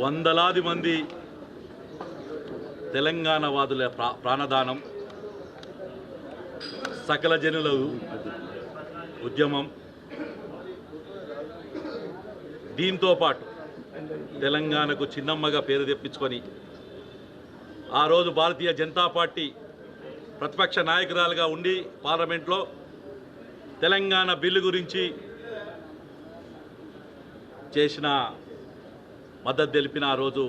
వందలాది మంది తెలంగాణ వాదుల ప్రా- ప్రాణదానం సకల జనుల ఉద్యమం. దీంతో పాటు తెలంగాణకు చిన్నమ్మగా పేరు తెప్పించుకొని ఆ రోజు భారతీయ జనతా పార్టీ ప్రతిపక్ష నాయకురాలుగా ఉండి పార్లమెంట్లో తెలంగాణ బిల్లు గురించి చేసిన మద్దతు తెలిపిన ఆ రోజు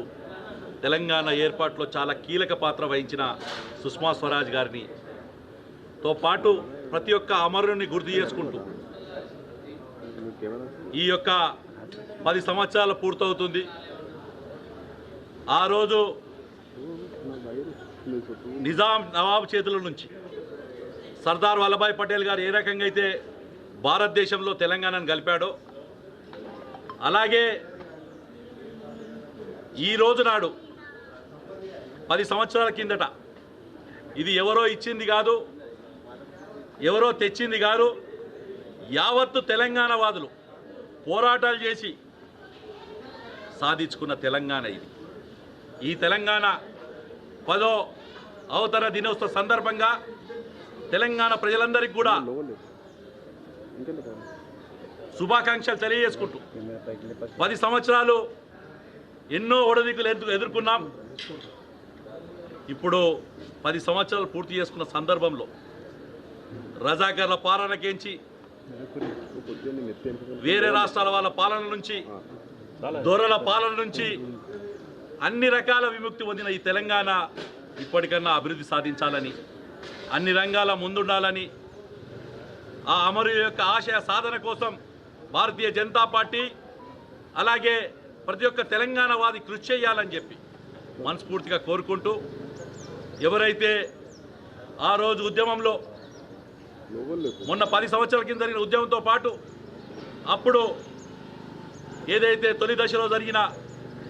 తెలంగాణ ఏర్పాటులో చాలా కీలక పాత్ర వహించిన సుష్మా స్వరాజ్ గారిని. తో పాటు ప్రతి ఒక్క అమరుని గుర్తు చేసుకుంటూ ఈ యొక్క పది సంవత్సరాలు పూర్తవుతుంది. ఆ రోజు నిజాం నవాబు చేతుల నుంచి. సర్దార్ వల్లభాయ్ పటేల్ గారు ఏ రకంగా అయితే భారతదేశంలో తెలంగాణను కలిపాడో అలాగే ఈ రోజు నాడు పది సంవత్సరాల కిందట ఇది ఎవరో ఇచ్చింది కాదు ఎవరో తెచ్చింది కాదు యావత్తు తెలంగాణవాదులు పోరాటాలు చేసి సాధించుకున్న తెలంగాణ ఇది. ఈ తెలంగాణ పదో అవతర దినోత్సవ సందర్భంగా తెలంగాణ ప్రజలందరికీ కూడా శుభాకాంక్షలు తెలియజేసుకుంటూ పది సంవత్సరాలు ఎన్నో ఒడదిక్కులు ఎదు ఎదుర్కొన్నాం. ఇప్పుడు పది సంవత్సరాలు పూర్తి చేసుకున్న సందర్భంలో రజాకర్ల పాలనకేంచి వేరే రాష్ట్రాల వాళ్ళ పాలన నుంచి దొరల పాలన నుంచి అన్ని రకాల విముక్తి పొందిన ఈ తెలంగాణ ఇప్పటికన్నా అభివృద్ధి సాధించాలని అన్ని రంగాల ముందుండాలని ఆ అమరు యొక్క ఆశయ సాధన కోసం భారతీయ జనతా పార్టీ అలాగే ప్రతి ఒక్క తెలంగాణవాది కృషి చేయాలని చెప్పి మనస్ఫూర్తిగా కోరుకుంటూ ఎవరైతే ఆ రోజు ఉద్యమంలో మొన్న పది సంవత్సరాల కింద జరిగిన ఉద్యమంతో పాటు అప్పుడు ఏదైతే తొలి దశలో జరిగిన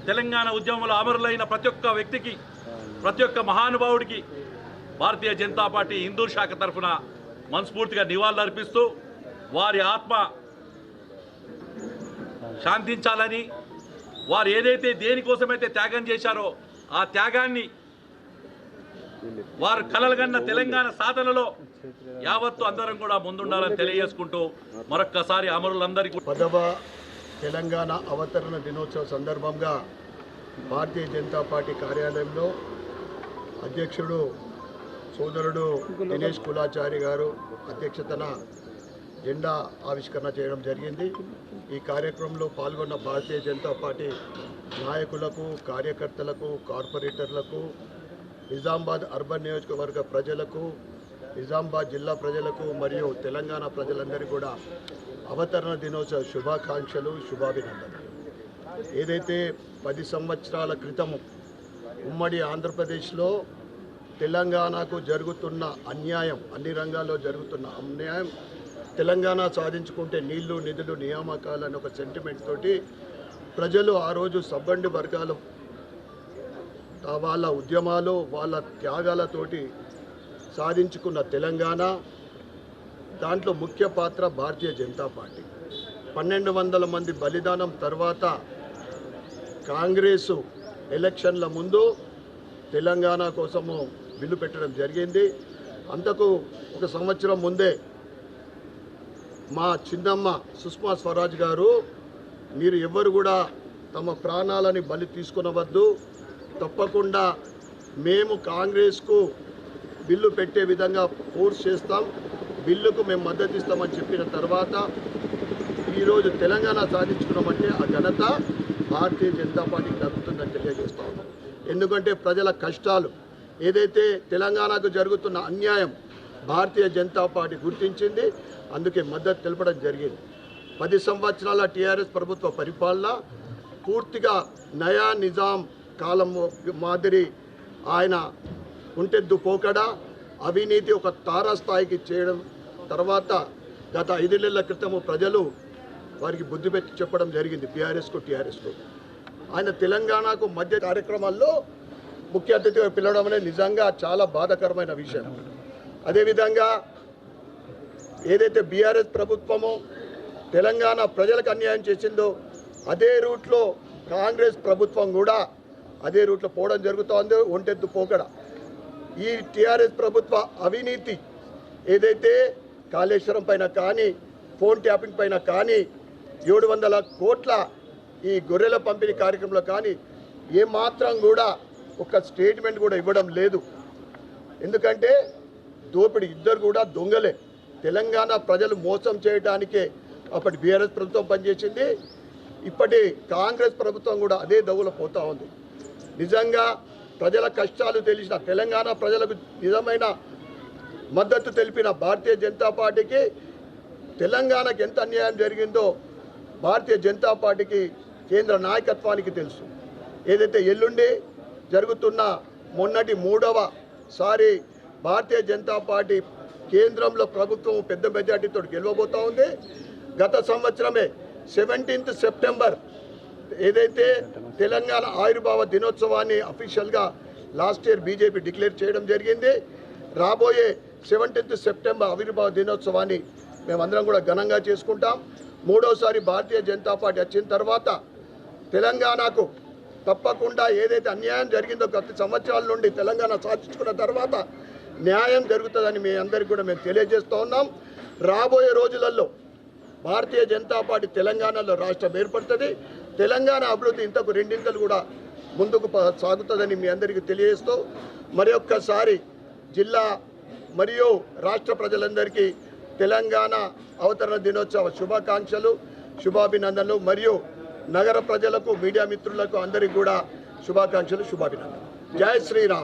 తెలంగాణ ఉద్యమంలో అమరులైన ప్రతి ఒక్క వ్యక్తికి ప్రతి ఒక్క మహానుభావుడికి భారతీయ జనతా పార్టీ హిందూ శాఖ తరఫున మనస్ఫూర్తిగా నివాళులర్పిస్తూ వారి ఆత్మ శాంతించాలని వారు ఏదైతే దేనికోసమైతే త్యాగం చేశారో ఆ త్యాగాన్ని వారు కలలుగన్న తెలంగాణ సాధనలో యావత్తు అందరం కూడా ముందుండాలని తెలియజేసుకుంటూ మరొక్కసారి అమరులందరికీ పదవ తెలంగాణ అవతరణ దినోత్సవ సందర్భంగా భారతీయ జనతా పార్టీ కార్యాలయంలో అధ్యక్షుడు సోదరుడు దినేష్ కులాచారి గారు అధ్యక్షతన జెండా ఆవిష్కరణ చేయడం జరిగింది. ఈ కార్యక్రమంలో పాల్గొన్న భారతీయ జనతా పార్టీ నాయకులకు కార్యకర్తలకు కార్పొరేటర్లకు నిజామాబాద్ అర్బన్ నియోజకవర్గ ప్రజలకు నిజామాబాద్ జిల్లా ప్రజలకు మరియు తెలంగాణ ప్రజలందరికీ కూడా అవతరణ దినోత్సవ శుభాకాంక్షలు శుభాభినందనలు. ఏదైతే పది సంవత్సరాల క్రితము ఉమ్మడి ఆంధ్రప్రదేశ్లో తెలంగాణకు జరుగుతున్న అన్యాయం అన్ని రంగాల్లో జరుగుతున్న అన్యాయం తెలంగాణ సాధించుకుంటే నీళ్ళు నిధులు నియామకాలు అని ఒక సెంటిమెంట్ తోటి ప్రజలు ఆ రోజు సబ్బండి వర్గాలు వాళ్ళ ఉద్యమాలు వాళ్ళ త్యాగాలతోటి సాధించుకున్న తెలంగాణ దాంట్లో ముఖ్య పాత్ర భారతీయ జనతా పార్టీ. పన్నెండు వందల మంది బలిదానం తర్వాత కాంగ్రెసు ఎలక్షన్ల ముందు తెలంగాణ కోసము బిల్లు పెట్టడం జరిగింది. అంతకు ఒక సంవత్సరం ముందే మా చిన్నమ్మ సుష్మా స్వరాజ్ గారు మీరు ఎవ్వరు కూడా తమ ప్రాణాలని బలి తీసుకునవద్దు. తప్పకుండా మేము కాంగ్రెస్కు బిల్లు పెట్టే విధంగా ఫోర్స్ చేస్తాం. బిల్లుకు మేము మద్దతు ఇస్తామని చెప్పిన తర్వాత ఈరోజు తెలంగాణ సాధించుకున్నామంటే ఆ ఘనత భారతీయ జనతా పార్టీకి దక్కుతుందని తెలియజేస్తా ఉన్నాం. ఎందుకంటే ప్రజల కష్టాలు ఏదైతే తెలంగాణకు జరుగుతున్న అన్యాయం భారతీయ జనతా పార్టీ గుర్తించింది అందుకే మద్దతు తెలపడం జరిగింది. పది సంవత్సరాల టీఆర్ఎస్ ప్రభుత్వ పరిపాలన పూర్తిగా నయా నిజాం కాలం మాదిరి ఆయన ఉంటెద్దు పోకడ అవినీతి ఒక తారాస్థాయికి చేయడం తర్వాత గత ఐదు నెలల క్రితము ప్రజలు వారికి బుద్ధి పెట్టి చెప్పడం జరిగింది బీఆర్ఎస్కు టీఆర్ఎస్కు. ఆయన తెలంగాణకు మధ్య కార్యక్రమాల్లో ముఖ్య అతిథిగా పిలవడం అనేది నిజంగా చాలా బాధాకరమైన విషయం. అదేవిధంగా ఏదైతే బీఆర్ఎస్ ప్రభుత్వము తెలంగాణ ప్రజలకు అన్యాయం చేసిందో అదే రూట్లో కాంగ్రెస్ ప్రభుత్వం కూడా అదే రూట్లో పోవడం జరుగుతోంది ఒంటెత్తు పోకడ. ఈ టీఆర్ఎస్ ప్రభుత్వ అవినీతి ఏదైతే కాళేశ్వరం పైన కానీ ఫోన్ ట్యాపింగ్ పైన కానీ ఏడు వందల కోట్ల ఈ గొర్రెల పంపిణీ కార్యక్రమంలో కానీ ఏమాత్రం కూడా ఒక స్టేట్మెంట్ కూడా ఇవ్వడం లేదు. ఎందుకంటే దోపిడి ఇద్దరు కూడా దొంగలే. తెలంగాణ ప్రజలు మోసం చేయడానికే అప్పటి బీఆర్ఎస్ ప్రభుత్వం పనిచేసింది. ఇప్పటి కాంగ్రెస్ ప్రభుత్వం కూడా అదే దవ్వులో పోతూ ఉంది. నిజంగా ప్రజల కష్టాలు తెలిసిన తెలంగాణ ప్రజలకు నిజమైన మద్దతు తెలిపిన భారతీయ జనతా పార్టీకి తెలంగాణకు ఎంత అన్యాయం జరిగిందో భారతీయ జనతా పార్టీకి కేంద్ర నాయకత్వానికి తెలుసు. ఏదైతే ఎల్లుండి జరుగుతున్న మొన్నటి మూడవ సారి భారతీయ జనతా పార్టీ కేంద్రంలో ప్రభుత్వం పెద్ద మెజార్టీతో గెలవబోతూ ఉంది. గత సంవత్సరమే సెవెంటీన్త్ సెప్టెంబర్ ఏదైతే తెలంగాణ ఆవిర్భావ దినోత్సవాన్ని అఫీషియల్గా లాస్ట్ ఇయర్ బీజేపీ డిక్లేర్ చేయడం జరిగింది. రాబోయే సెవెంటీన్త్ సెప్టెంబర్ ఆవిర్భావ దినోత్సవాన్ని మేమందరం కూడా ఘనంగా చేసుకుంటాం. మూడోసారి భారతీయ జనతా పార్టీ వచ్చిన తర్వాత తెలంగాణకు తప్పకుండా ఏదైతే అన్యాయం జరిగిందో గత సంవత్సరాల నుండి తెలంగాణ సాధించుకున్న తర్వాత న్యాయం జరుగుతుందని మీ అందరికీ కూడా మేము తెలియజేస్తూ ఉన్నాం. రాబోయే రోజులలో భారతీయ జనతా పార్టీ తెలంగాణలో రాష్ట్రం ఏర్పడుతుంది. తెలంగాణ అభివృద్ధి ఇంతకు రెండింతలు కూడా ముందుకు సాగుతుందని మీ అందరికీ తెలియజేస్తూ మరి ఒక్కసారి జిల్లా మరియు రాష్ట్ర ప్రజలందరికీ తెలంగాణ అవతరణ దినోత్సవ శుభాకాంక్షలు శుభాభినందనలు మరియు నగర ప్రజలకు మీడియా మిత్రులకు అందరికీ కూడా శుభాకాంక్షలు శుభాభినందనలు. జై శ్రీరామ్.